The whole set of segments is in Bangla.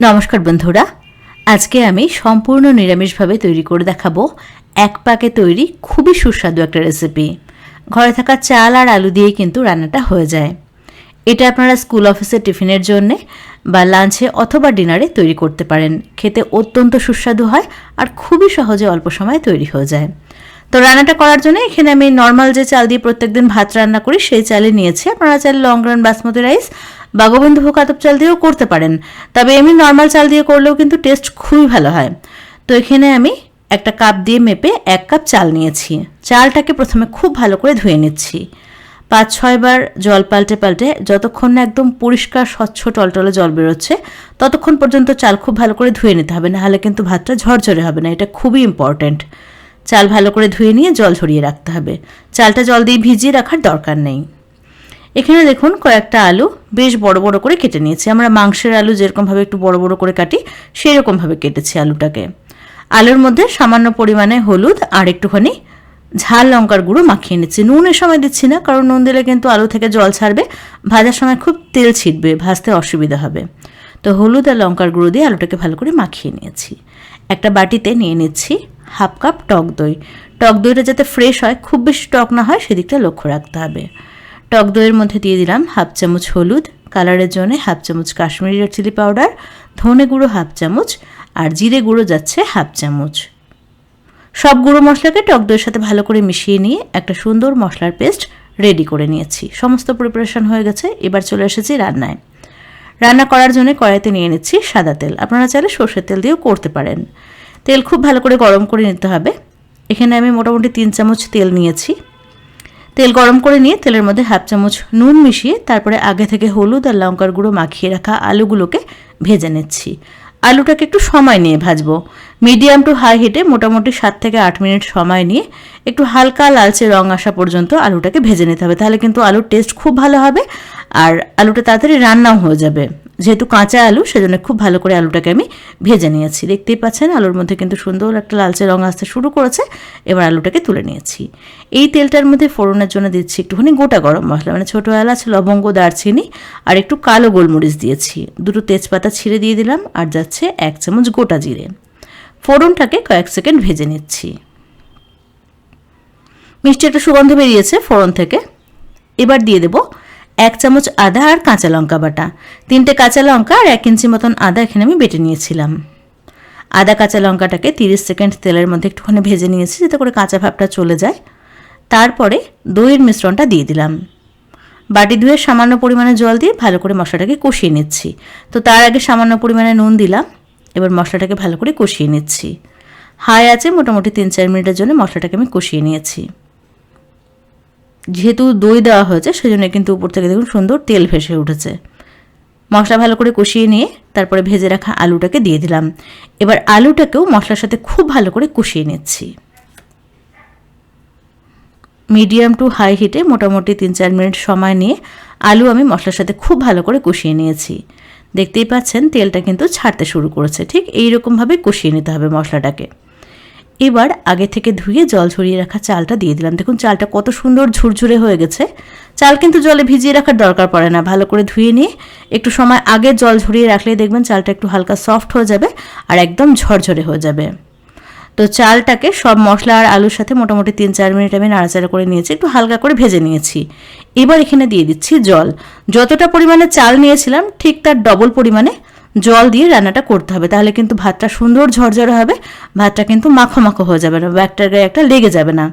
নমস্কার বন্ধুরা। আজকে আমি সম্পূর্ণ নিরামিষভাবে তৈরি করে দেখাবো এক পাকে তৈরি খুবই সুস্বাদু একটা রেসিপি ঘরে থাকা চাল আর আলু দিয়ে কিন্তু রান্নাটা হয়ে যায়। এটা আপনারা স্কুল অফিসে টিফিনের জন্যে বা লাঞ্চে অথবা ডিনারে তৈরি করতে পারেন। খেতে অত্যন্ত সুস্বাদু হয় আর খুবই সহজে অল্প সময়ে তৈরি হয়ে যায়। তো রান্নাটা করার জন্য এখানে আমি নর্মাল যে চাল দিয়ে প্রত্যেকদিন ভাত রান্না করি, সেই চালে নিয়েছি। আপনারা চাইলে লং রান বাসমতি রাইস বা গোবিন্দভোগ আতপ চাল দিয়েও করতে পারেন। তবে এমনি নর্মাল চাল দিয়ে করলেও কিন্তু টেস্ট খুবই ভালো হয়। তো এখানে আমি একটা কাপ দিয়ে মেপে এক কাপ চাল নিয়েছি। চালটাকে প্রথমে খুব ভালো করে ধুয়ে নিচ্ছি। পাঁচ ছয়বার জল পাল্টে পাল্টে যতক্ষণ না একদম পরিষ্কার, স্বচ্ছ, টলটলে জল বেরোচ্ছে, ততক্ষণ পর্যন্ত চাল খুব ভালো করে ধুয়ে নিতে হবে। নাহলে কিন্তু ভাতটা ঝরঝরে হবে না, এটা খুবই ইম্পর্ট্যান্ট চাল ভালো করে ধুয়ে নিয়ে জল ঝরিয়ে রাখতে হবে। চালটা জল দিয়ে ভিজিয়ে রাখার দরকার নেই। এখানে দেখুন কয়েকটা আলু বেশ বড় বড় করে কেটে নিয়েছি। আমরা মাংসের আলু যেরকমভাবে একটু বড় বড় করে কাটি সেই রকমভাবে কেটেছি আলুটাকে। আলুর মধ্যে সামান্য পরিমাণে হলুদ আর একটুখানি ঝাল লঙ্কার গুঁড়ো মাখিয়ে নিচ্ছি। নুনের সময় দিচ্ছি না, কারণ নুন দিলে কিন্তু আলু থেকে জল ছাড়বে, ভাজার সময় খুব তেল ছিটবে, ভাজতে অসুবিধা হবে। তো হলুদ আর লঙ্কার গুঁড়ো দিয়ে আলুটাকে ভালো করে মাখিয়ে নিয়েছি। একটা বাটিতে নিয়ে নিচ্ছি হাফ কাপ টক দই। টক দইটা যাতে ফ্রেশ হয়, খুব বেশি টক না হয়, সেদিকটা লক্ষ্য রাখতে হবে। টক দইয়ের মধ্যে দিয়ে দিলাম হাফ চামচ হলুদ, কালারের জন্য হাফ চামচ কাশ্মীরি রেড চিলি পাউডার, ধনে গুঁড়ো হাফ চামচ আর জিরে গুঁড়ো যাচ্ছে হাফ চামচ। সব গুঁড়ো মশলাকে টক দইয়ের সাথে ভালো করে মিশিয়ে নিয়ে একটা সুন্দর মশলার পেস্ট রেডি করে নিয়েছি। সমস্ত প্রিপারেশন হয়ে গেছে, এবার চলে এসেছি রান্নায়। রান্না করার জন্য কড়াইতে নিয়ে নিচ্ছি সাদা তেল। আপনারা চাইলে সর্ষের তেল দিয়েও করতে পারেন। তেল খুব ভালো করে গরম করে নিতে হবে। এখানে আমি মোটামুটি তিন চামচ তেল নিয়েছি। তেল গরম করে নিয়ে তেলের মধ্যে হাফ চামচ নুন মিশিয়ে তারপরে আগে থেকে হলুদ আর লঙ্কার গুঁড়ো মাখিয়ে রাখা আলুগুলোকে ভেজে নিচ্ছি। আলুটাকে একটু সময় নিয়ে ভাজবো। মিডিয়াম টু হাই হিটে মোটামুটি সাত থেকে আট মিনিট সময় নিয়ে একটু হালকা লালচে রং আসা পর্যন্ত আলুটাকে ভেজে নিতে হবে। তাহলে কিন্তু আলুর টেস্ট খুব ভালো হবে আর আলুটা তাড়াতাড়ি রান্নাও হয়ে যাবে। যেহেতু কাঁচা আলু, সেজন্য খুব ভালো করে আলুটাকে আমি ভেজে নিয়েছি। দেখতেই পাচ্ছেন, আলুর মধ্যে কিন্তু সুন্দর একটা লালচে রঙ আসতে শুরু করেছে। এবার আলুটাকে তুলে নিয়েছি। এই তেলটার মধ্যে ফোড়নের জন্য দিচ্ছি একটুখানি গোটা গরম মশলা মানে ছোটো এলাচ, লবঙ্গ, দারচিনি আর একটু কালো গোলমরিচ দিয়েছি। দুটো তেজপাতা ছিঁড়ে দিয়ে দিলাম আর যাচ্ছে এক চামচ গোটা জিরে। ফোড়নটাকে কয়েক সেকেন্ড ভেজে নিচ্ছি। মিষ্টি একটা সুগন্ধ বেরিয়েছে ফোড়ন থেকে। এবার দিয়ে দেবো এক চামচ আদা আর কাঁচা লঙ্কা বাটা। তিনটে কাঁচা লঙ্কা আর এক ইঞ্চি মতন আদা এখানে আমি বেটে নিয়েছিলাম। আদা কাঁচা লঙ্কাটাকে তিরিশ সেকেন্ড তেলের মধ্যে একটুখানি ভেজে নিয়েছি যাতে করে কাঁচা ভাবটা চলে যায়। তারপরে দইয়ের মিশ্রণটা দিয়ে দিলাম। বাটি ধুয়ে সামান্য পরিমাণে জল দিয়ে ভালো করে মশলাটাকে কষিয়ে নিচ্ছি। তো তার আগে সামান্য পরিমাণে নুন দিলাম। এবার মশলাটাকে ভালো করে কষিয়ে নিচ্ছি। হাই আছে মোটামুটি তিন চার মিনিটের জন্য মশলাটাকে আমি কষিয়ে নিয়েছি। যেহেতু দই দেওয়া হয়েছে সেজন্য কিন্তু উপর থেকে দেখুন সুন্দর তেল ভেসে উঠেছে। মশলা ভালো করে কষিয়ে নিয়ে তারপরে ভেজে রাখা আলুটাকে দিয়ে দিলাম। এবার আলুটাকেও মশলার সাথে খুব ভালো করে কষিয়ে নিচ্ছি। মিডিয়াম টু হাই হিটে মোটামুটি তিন চার মিনিট সময় নিয়ে আলু আমি মশলার সাথে খুব ভালো করে কষিয়ে নিয়েছি। দেখতেই পাচ্ছেন তেলটা কিন্তু ছাড়তে শুরু করেছে। ঠিক এই রকমভাবে কষিয়ে নিতে হবে মশলাটাকে। এবার আগে থেকে ধুয়ে জল ঝরিয়ে রাখা চালটা দিয়ে দিলাম। দেখুন, চালটা কত সুন্দর ঝুরঝুরে হয়ে গেছে। চাল কিন্তু জলে ভিজিয়ে রাখার দরকার পড়ে না। ভালো করে ধুয়ে নিয়ে একটু সময় আগে জল ঝরিয়ে রাখলে দেখবেন চালটা একটু হালকা সফট হয়ে যাবে আর একদম ঝরঝরে হয়ে যাবে। তো চালটাকে সব মশলা আর আলুর সাথে মোটামুটি তিন চার মিনিট আমি নাড়াচাড়া করে নিয়েছি, একটু হালকা করে ভেজে নিয়েছি। এবার এখানে দিয়ে দিচ্ছি জল। যতটা পরিমাণে চাল নিয়েছিলাম, ঠিক তার ডবল পরিমাণে জল দিয়ে রান্নাটা করতে হবে। তাহলে কিন্তু ভাতটা সুন্দর ঝরঝরে হবে, ভাতটা কিন্তু মাখো মাখো হয়ে যাবে না, ব্যাগটার গায়ে একটা লেগে যাবে না,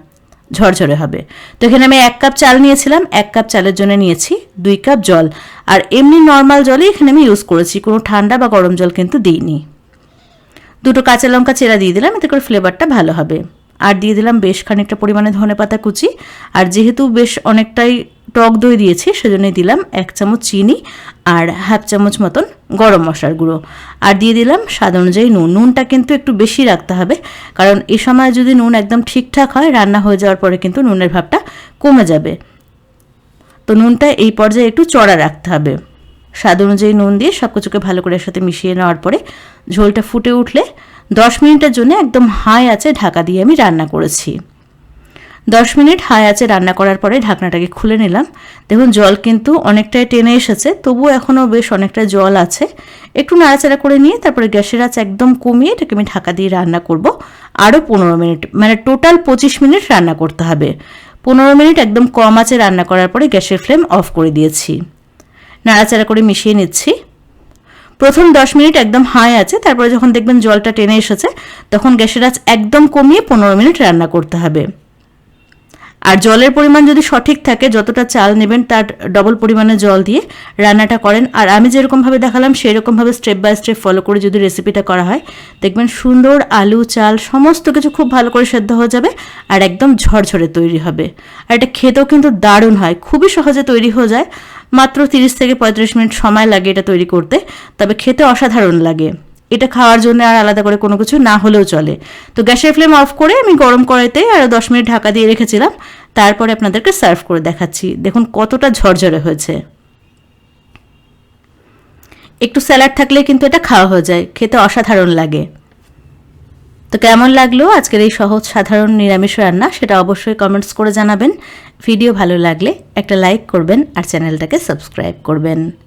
ঝরঝরে হবে। তো এখানে আমি এক কাপ চাল নিয়েছিলাম, এক কাপ চালের জন্য নিয়েছি দুই কাপ জল। আর এমনি নর্মাল জলই এখানে আমি ইউজ করেছি, কোনো ঠান্ডা বা গরম জল কিন্তু দিইনি। দুটো কাঁচা লঙ্কা চেরা দিয়ে দিলাম, এতে করে ফ্লেভারটা ভালো হবে। আর দিয়ে দিলাম বেশ খানিকটা পরিমাণে ধনে পাতা কুচি। আর যেহেতু বেশ অনেকটাই টক দই দিয়েছি, সেজন্যই দিলাম এক চামচ চিনি আর হাফ চামচ মতন গরম মশলার গুঁড়ো। আর দিয়ে দিলাম স্বাদ অনুযায়ী নুন। নুনটা কিন্তু একটু বেশি রাখতে হবে, কারণ এ সময় যদি নুন একদম ঠিকঠাক হয়, রান্না হয়ে যাওয়ার পরে কিন্তু নুনের ভাবটা কমে যাবে। তো নুনটা এই পর্যায়ে একটু চড়া রাখতে হবে। স্বাদ অনুযায়ী নুন দিয়ে সব কিছুকে ভালো করে সাথে মিশিয়ে নেওয়ার পরে ঝোলটা ফুটে উঠলে দশ মিনিটের জন্য একদম হাই আছে ঢাকা দিয়ে আমি রান্না করেছি। দশ মিনিট হাই আছে রান্না করার পরে ঢাকনাটাকে খুলে নিলাম। দেখুন, জল কিন্তু অনেকটাই টেনে এসেছে, তবুও এখনও বেশ অনেকটা জল আছে। একটু নাড়াচাড়া করে নিয়ে তারপরে গ্যাসের আঁচ একদম কমিয়ে এটাকে আমি ঢাকা দিয়ে রান্না করব। আরও পনেরো মিনিট মানে টোটাল পঁচিশ মিনিট রান্না করতে হবে। পনেরো মিনিট একদম কম আঁচে রান্না করার পরে গ্যাসের ফ্লেম অফ করে দিয়েছি। নাড়াচাড়া করে মিশিয়ে নিচ্ছি। প্রথম দশ মিনিট একদম হাই আছে তারপরে যখন দেখবেন জলটা টেনে এসেছে, তখন গ্যাসের আঁচ একদম কমিয়ে পনেরো মিনিট রান্না করতে হবে। আর জলের পরিমাণ যদি সঠিক থাকে, যতটা চাল নেবেন তার ডবল পরিমাণে জল দিয়ে রান্নাটা করেন। আর আমি যেরকমভাবে দেখালাম সেই রকমভাবে স্টেপ বাই স্টেপ ফলো করে যদি রেসিপিটা করা হয়, দেখবেন সুন্দর আলু, চাল, সমস্ত কিছু খুব ভালো করে সেদ্ধ হয়ে যাবে আর একদম ঝরঝরে তৈরি হবে। আর এটা খেতেও কিন্তু দারুণ হয়, খুবই সহজে তৈরি হয়ে যায়। মাত্র তিরিশ থেকে পঁয়ত্রিশ মিনিট সময় লাগে এটা তৈরি করতে, তবে খেতে অসাধারণ লাগে। এটা খাওয়ার জন্য আর আলাদা করে কোনো কিছু না হলেও চলে। তো গ্যাসের ফ্লেম অফ করে আমি গরম কড়াইতে আরও দশ মিনিট ঢাকা দিয়ে রেখেছিলাম। তারপরে আপনাদেরকে সার্ভ করে দেখাচ্ছি। দেখুন কতটা ঝরঝরে হয়েছে। একটু স্যালাড থাকলে কিন্তু এটা খাওয়া হয়ে যায়। খেতে অসাধারণ লাগে। তো কেমন লাগল আজকের এই সহজ সাধারণ নিরামিষ রান্না? সেটা অবশ্যই কমেন্টস করে জানাবেন। ভিডিও ভালো লাগলে একটা লাইক করবেন আর চ্যানেলটাকে সাবস্ক্রাইব করবেন।